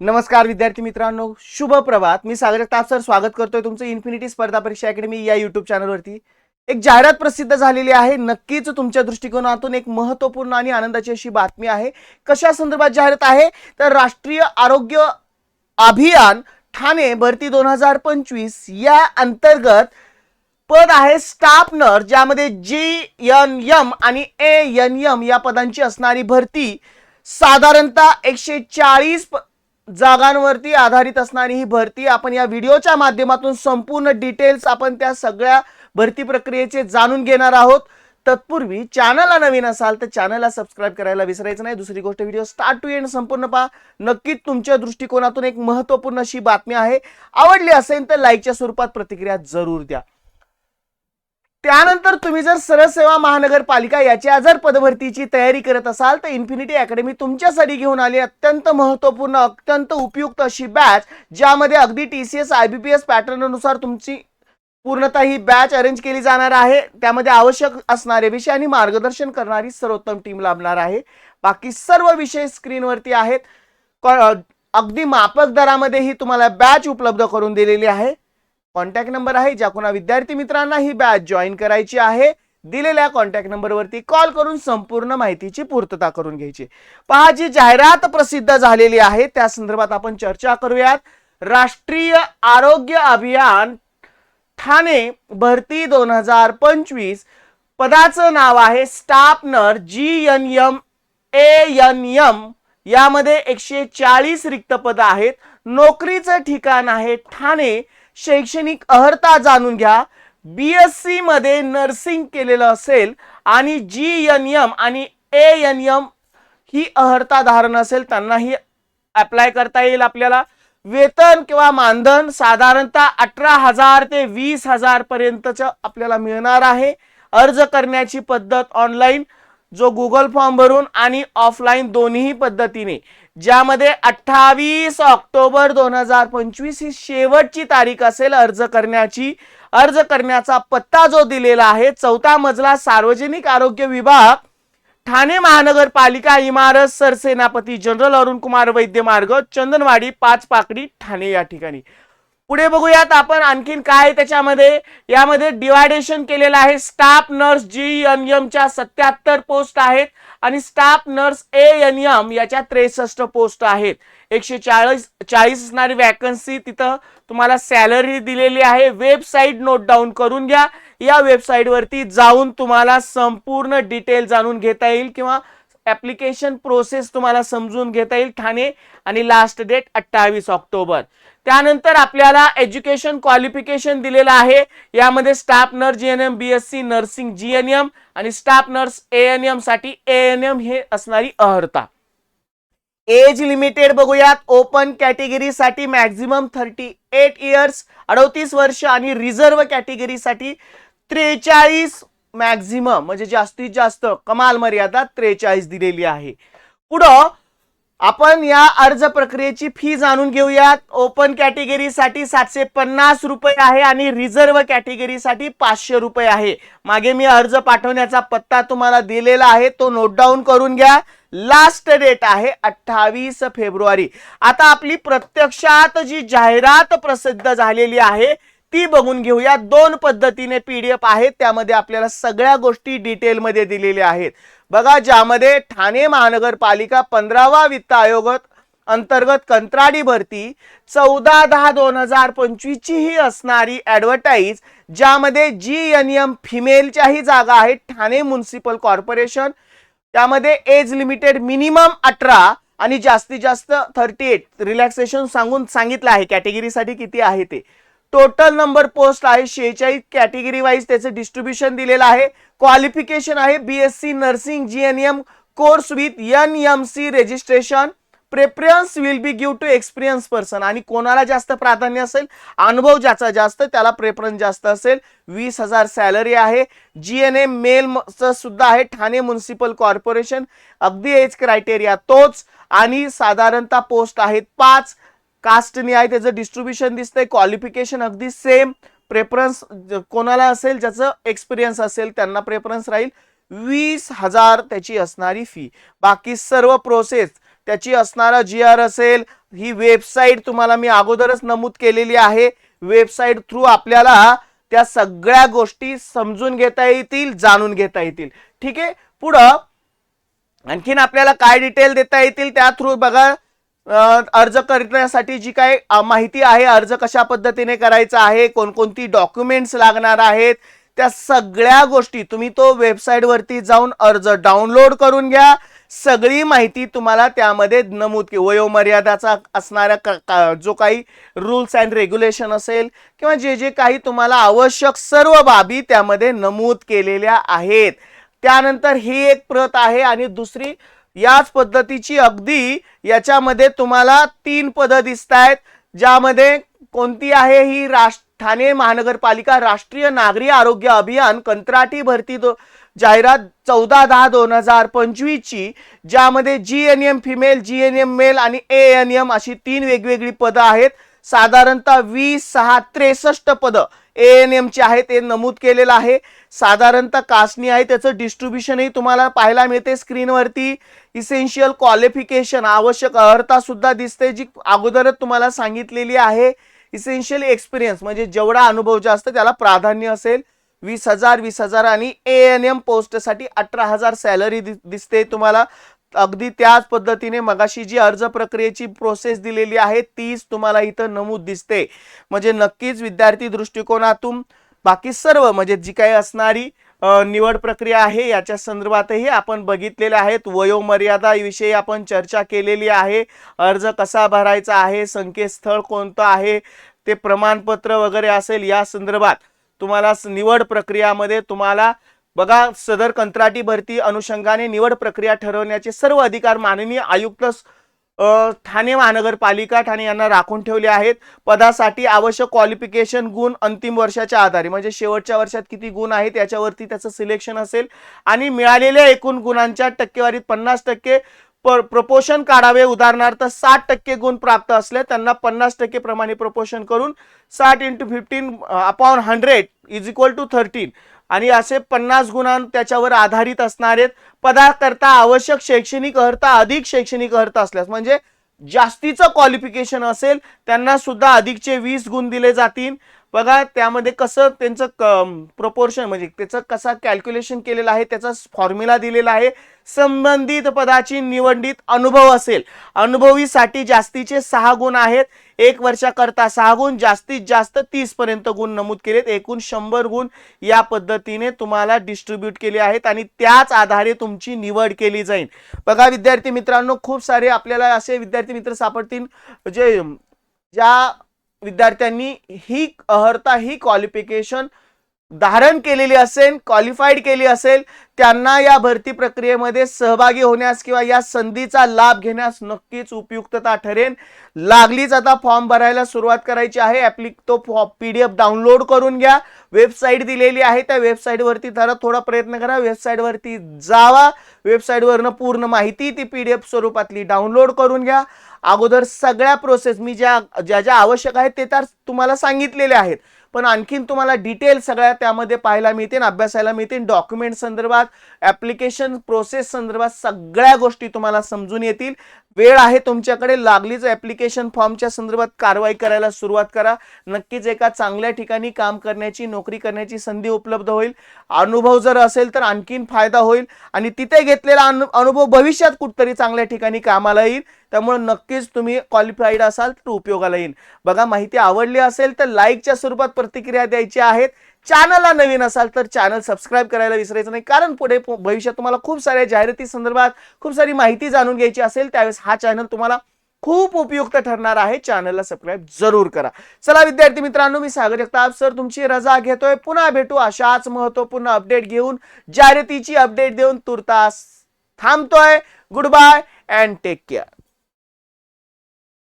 नमस्कार विद्यार्थी मित्रांनो. शुभ प्रभात. मी सागर तापसर स्वागत करतोय तुमचं इन्फिनिटी स्पर्धा परीक्षा अकॅडमी या युट्यूब चॅनलवरती एक जाहिरात प्रसिद्ध झालेली आहे. नक्कीच तुमच्या दृष्टिकोनातून एक महत्त्वपूर्ण आणि आनंदाची अशी बातमी आहे. कशा संदर्भात जाहिरात आहे? तर राष्ट्रीय आरोग्य अभियान ठाणे भरती दोन हजार पंचवीस या अंतर्गत पद आहे स्टाफ नर्स ज्यामध्ये जी एन एम आणि ए एन एम या पदांची असणारी भरती साधारणतः एकशे चाळीस जागांवरती आधारित असणारी ही भरती आपण या व्हिडिओच्या माध्यमातून संपूर्ण डिटेल्स आपण त्या सगळ्या भरती प्रक्रियेचे जाणून घेणार आहोत. तत्पूर्वी चॅनलला नवीन असाल तर चॅनलला सबस्क्राईब करायला विसरायचं नाही. दुसरी गोष्ट व्हिडिओ स्टार्ट टू एंड संपूर्ण पहा. नक्कीच तुमच्या दृष्टिकोनातून एक महत्त्वपूर्ण अशी बातमी आहे. आवडली असेल तर लाईकच्या स्वरूपात प्रतिक्रिया जरूर द्या. त्यानंतर तुम्ही जर सरसेवा महानगरपालिका याच्या जर पदभरतीची तयारी करत असाल तर इन्फिनिटी अकॅडमी तुमच्यासाठी घेऊन आली अत्यंत महत्त्वपूर्ण अत्यंत उपयुक्त अशी बॅच ज्यामध्ये अगदी T C S I B P S पॅटर्ननुसार तुमची पूर्णतः ही बॅच अरेंज केली जाणार आहे. त्यामध्ये आवश्यक असणारे विषय आणि मार्गदर्शन करणारी सर्वोत्तम टीम लाभणार आहे. बाकी सर्व विषय स्क्रीनवरती आहेत. अगदी मापक दरामध्ये ही तुम्हाला बॅच उपलब्ध करून दिलेली आहे. कॉन्टॅक्ट नंबर आहे ज्या कोणा विद्यार्थी मित्रांना ही बॅच जॉईन करायची आहे दिलेल्या कॉन्टॅक्ट नंबरवरती कॉल करून संपूर्ण माहितीची पूर्तता करून घ्यायची. पहा जी जाहिरात प्रसिद्ध झालेली आहे त्या संदर्भात आपण चर्चा करूयात. राष्ट्रीय आरोग्य अभियान ठाणे भरती दोन हजार पंचवीस पदाचं नाव आहे staff nurse G N M A N M यामध्ये एकशे चाळीस रिक्त पद आहेत. नोकरीचं ठिकाण आहे ठाणे शैक्षणिक अर्हता जाणून घ्या. बी एस सी मध्ये नर्सिंग केलेलं असेल आणि जी एन एम आणि ए एन एम ही अर्हता धारण असेल त्यांनाही अप्लाय करता येईल आपल्याला. वेतन किंवा मानधन साधारणतः अठरा हजार ते वीस हजार पर्यंतच आपल्याला मिळणार आहे. अर्ज करण्याची पद्धत ऑनलाईन जो गुगल फॉर्म भरून आणि ऑफलाईन दोन्ही पद्धतीने. ज्यामध्ये अठ्ठावीस ऑक्टोबर दोन हजार पंचवीस ही शेवटची तारीख असेल अर्ज करण्याची. अर्ज करण्याचा पत्ता जो दिलेला आहे चौथा मजला सार्वजनिक आरोग्य विभाग ठाणे महानगरपालिका इमारत सरसेनापती जनरल अरुण कुमार वैद्य मार्ग चंदनवाडी पाच पाकडी ठाणे या ठिकाणी. पुढे बघूयात आपण आणखीन काय आहे त्याच्यामध्ये. यामध्ये डिवायडेशन केलेलं आहे. Staff nurse G N M च्या सत्याहत्तर पोस्ट आहेत. आणि staff nurse A N M याच्या त्रेसष्ट पोस्ट आहेत. एकशे चाळीस चाळीस असणारी वॅकन्सी तिथं तुम्हाला सॅलरी दिलेली आहे. वेबसाईट नोट डाऊन करून घ्या. या वेबसाईटवरती जाऊन तुम्हाला संपूर्ण डिटेल जाणून घेता येईल किंवा ऍप्लिकेशन प्रोसेस तुम्हाला समजून घेता येईल ठाणे. आणि लास्ट डेट अठ्ठावीस ऑक्टोबर. त्यानंतर आपल्याला एज्युकेशन क्वालिफिकेशन दिलेलं आहे. यामध्ये staff nurse G N M B S C nursing G N M आणि स्टाफ नर्स ए एन एमसाठी ए एन एम हे असणारी अर्हता एज लिमिटेड बघूयात. ओपन कॅटेगरीसाठी मॅक्झिमम थर्टी एट इयर्स अडतीस वर्ष आणि रिझर्व्ह कॅटेगरीसाठी त्रेचाळीस मॅक्झिमम म्हणजे जास्तीत जास्त कमाल मर्यादा त्रेचाळीस दिलेली आहे. पुढं आपण या अर्ज प्रक्रियेची फी जाणून घेऊयात. ओपन कॅटेगरीसाठी सातशे पन्नास रुपये आहे आणि रिझर्व्ह कॅटेगरीसाठी पाचशे रुपये आहे. मागे मी अर्ज पाठवण्याचा पत्ता तुम्हाला दिलेला आहे तो नोट डाऊन करून घ्या. लास्ट डेट आहे अठ्ठावीस फेब्रुवारी. आता आपली प्रत्यक्षात जी जाहिरात प्रसिद्ध झालेली आहे ती बघून घेऊया. दोन पद्धतीने पीडीएफ आहेत. त्यामध्ये आपल्याला सगळ्या गोष्टी डिटेलमध्ये दिलेल्या आहेत. बघा ज्यामध्ये ठाणे महानगरपालिका पंधरावा वित्त आयोग अंतर्गत कंत्राटी भरती चौदा दहा दोन हजार पंचवीसची ही असणारी ॲडव्हर्टाईज ज्यामध्ये जी एन एम फिमेलच्याही जागा आहेत. ठाणे म्युन्सिपल कॉर्पोरेशन त्यामध्ये एज लिमिटेड मिनिमम अठरा आणि जास्तीत जास्त थर्टी एट रिलॅक्सेशन सांगून सांगितलं आहे. कॅटेगरीसाठी किती आहे ते? टोटल नंबर पोस्ट आहे. शेहेचाळीस कॅटेगरी वाईज त्याचं डिस्ट्रीब्युशन दिलेलं आहे. क्वालिफिकेशन आहे. B S C nursing G N M course with N M C registration preference will be give to experience person आणि कोणाला जास्त प्राधान्य असेल? अनुभव ज्याचा जास्त त्याला प्रेफरन्स जास्त असेल. वीस हजार सॅलरी आहे. जी एन एम मेल सुद्धा आहे. ठाणे म्युन्सिपल कॉर्पोरेशन अगदी एज क्रायटेरिया तोच. आणि साधारणतः पोस्ट आहेत पाच. कास्टनी आहे त्याचं डिस्ट्रीब्युशन दिसतंय क्वालिफिकेशन अगदी सेम प्रेफरन्स कोणाला असेल ज्याचं एक्सपिरियन्स असेल त्यांना प्रेफरन्स राहील. वीस हजार त्याची असणारी फी बाकी सर्व प्रोसेस त्याची असणारा जी आर असेल ही वेबसाईट तुम्हाला मी अगोदरच नमूद केलेली आहे. वेबसाईट थ्रू आपल्याला त्या सगळ्या गोष्टी समजून घेता येतील जाणून घेता येतील. ठीक आहे? पुढं आणखीन आपल्याला काय डिटेल देता येतील त्या थ्रू बघा. अर्ज करण्यासाठी जी काय माहिती आहे अर्ज कशा पद्धतीने करायचा आहे कोणकोणती डॉक्युमेंट्स लागणार आहेत त्या सगळ्या गोष्टी तुम्ही तो वेबसाईटवरती जाऊन अर्ज डाउनलोड करून घ्या. सगळी माहिती तुम्हाला त्यामध्ये नमूद की वयोमर्यादाचा असणाऱ्या का जो काही रूल्स अँड रेग्युलेशन असेल किंवा जे जे काही तुम्हाला आवश्यक सर्व बाबी त्यामध्ये नमूद केलेल्या आहेत. त्यानंतर ही एक प्रत आहे आणि दुसरी याच पद्धतीची अगदी याच्यामध्ये तुम्हाला तीन पदं दिसत आहेत ज्यामध्ये कोणती आहे ही राष्ट्र ठाणे महानगरपालिका राष्ट्रीय नागरी आरोग्य अभियान कंत्राटी भरती दो जाहिरात चौदा दहा दोन हजार पंचवीसची ज्यामध्ये G N M female G N M male आणि ए एन एम अशी तीन वेगवेगळी पदं आहेत. साधारणतः वीस सहा त्रेसष्ट पदं ए एन एमची आहे ते नमूद केलेलं आहे. साधारणतः कासनी आहे त्याचं डिस्ट्रीब्युशनही तुम्हाला पाहायला मिळते स्क्रीनवरती इसेन्शियल क्वालिफिकेशन आवश्यक अर्हता सुद्धा दिसते जी अगोदरच तुम्हाला सांगितलेली आहे. इसेन्शियल एक्सपिरियन्स म्हणजे जेवढा अनुभव जास्त त्याला प्राधान्य असेल. वीस हजार वीस हजार आणि ए एन एम पोस्टसाठी अठरा हजार सॅलरी दिसते तुम्हाला. अगदी त्याच पद्धतीने मगाशी जी अर्ज प्रक्रियेची प्रोसेस दिलेली आहे तीच तुम्हाला इथं नमूद दिसते. म्हणजे नक्कीच विद्यार्थी दृष्टिकोनातून बाकी सर्व म्हणजे जी काही असणारी निवड प्रक्रिया आहे. याच्या संदर्भातही आपण बघितलेले आहेत. वयोमर्यादाविषयी आपण चर्चा केलेली आहे. अर्ज कसा भरायचा आहे? संकेतस्थळ कोणतं आहे? ते प्रमाणपत्र वगैरे असेल या संदर्भात तुम्हाला स- निवड प्रक्रियामध्ये तुम्हाला बघा सदर कंत्राटी भरती अनुषंगाने निवड प्रक्रिया ठरवण्याचे सर्व अधिकार माननीय आयुक्त ठाणे महानगरपालिका ठाणे यांना राखून ठेवले आहेत. पदासाठी आवश्यक क्वालिफिकेशन गुण अंतिम वर्षाच्या आधारे. म्हणजे शेवटच्या वर्षात किती गुण आहेत याच्यावरती त्याचं सिलेक्शन असेल. आणि मिळालेल्या एकूण गुणांच्या टक्केवारीत पन्नास टक्के प्रपोशन काढावे. उदाहरणार्थ साठ टक्के गुण प्राप्त असले त्यांना पन्नास टक्के प्रमाणे प्रपोशन करून साठ into fifteen upon hundred is equal to thirteen आणि असे पन्नास गुणां त्याच्यावर आधारित असणारे पदाकरता आवश्यक शैक्षणिक अर्हता अधिक शैक्षणिक अर्हता असल्यास म्हणजे जास्तीचं क्वालिफिकेशन असेल त्यांना सुद्धा अधिकचे वीस गुण दिले जातील. बघा त्यामध्ये कसं त्यांचं क प्रपोर्शन म्हणजे त्याचं कसा कॅल्क्युलेशन केलेलं आहे त्याचा फॉर्म्युला दिलेला आहे संबंधित पदाची निवडीत अनुभव असेल. अनुभवीसाठी जास्तीचे सहा गुण आहेत. एक वर्षाकरता सहा गुण जास्तीत जास्त तीसपर्यंत गुण नमूद केलेत. एकूण शंभर गुण या पद्धतीने तुम्हाला डिस्ट्रीब्यूट केले आहेत आणि त्याच आधारे तुमची निवड केली जाईल. बघा विद्यार्थी मित्रांनो खूप सारे आपल्याला असे विद्यार्थी मित्र सापडतील जे ज्या विद्यार्थ्यांनी ही अर्हता ही क्वालिफिकेशन धारण केलेली असेल क्वालिफाईड केली असेल त्यांना या भरती प्रक्रियेमध्ये सहभागी होण्यास किंवा या संधीचा लाभ घेण्यास नक्कीच उपयुक्तता ठरेल. लागलीच आता फॉर्म भरायला सुरुवात करायची आहे. ॲप्लिक तो पीडीएफ डाउनलोड करून घ्या. वेबसाईट दिलेली आहे. त्या वेबसाईटवरती जरा थोडा प्रयत्न करा. वेबसाईटवरती जावा. वेबसाईटवरनं पूर्ण माहिती ती पीडीएफ स्वरूपातली डाउनलोड करून घ्या. अगोदर सगळ्या प्रोसेस मी ज्या ज्या ज्या आवश्यक आहेत ते तर तुम्हाला सांगितलेले आहेत. पण आणखीन तुम्हाला डिटेल सगळ्या त्यामध्ये पाहायला मिळतील अभ्यासायला मिळतील डॉक्युमेंट संदर्भात ॲप्लिकेशन प्रोसेस संदर्भात सगळ्या गोष्टी तुम्हाला समजून येतील. वेळ आहे तुमच्याकडे लागलीच ॲप्लिकेशन फॉर्मच्या संदर्भात कारवाई करायला सुरुवात करा. नक्कीच एका चांगल्या ठिकाणी काम करण्याची नोकरी करण्याची संधी उपलब्ध होईल. अनुभव जर असेल तर आणखीन फायदा होईल. आणि तिथे घेतलेला अनु अनुभव भविष्यात कुठतरी चांगल्या ठिकाणी कामाला येईल. त्यामुळे नक्कीच तुम्ही क्वालिफाईड असाल तर उपयोगाला येईल. बघा माहिती आवडली असेल तर लाईकच्या स्वरूपात प्रतिक्रिया द्यायची आहेत. चॅनलला नवीन असाल तर चॅनल सबस्क्राईब करायला विसरायचं नाही. कारण पुढे पु- भविष्यात तुम्हाला खूप साऱ्या जाहिराती संदर्भात खूप सारी माहिती जाणून घ्यायची असेल त्यावेळेस हा चॅनल तुम्हाला खूप उपयुक्त ठरणार आहे. चॅनलला सबस्क्राईब जरूर करा. चला विद्यार्थी मित्रांनो मी सागर जगताप सर तुमची रजा घेतोय. पुन्हा भेटू अशाच महत्त्वपूर्ण अपडेट घेऊन जाहिरातीची अपडेट देऊन तुर्तास थांबतोय. Good bye and take care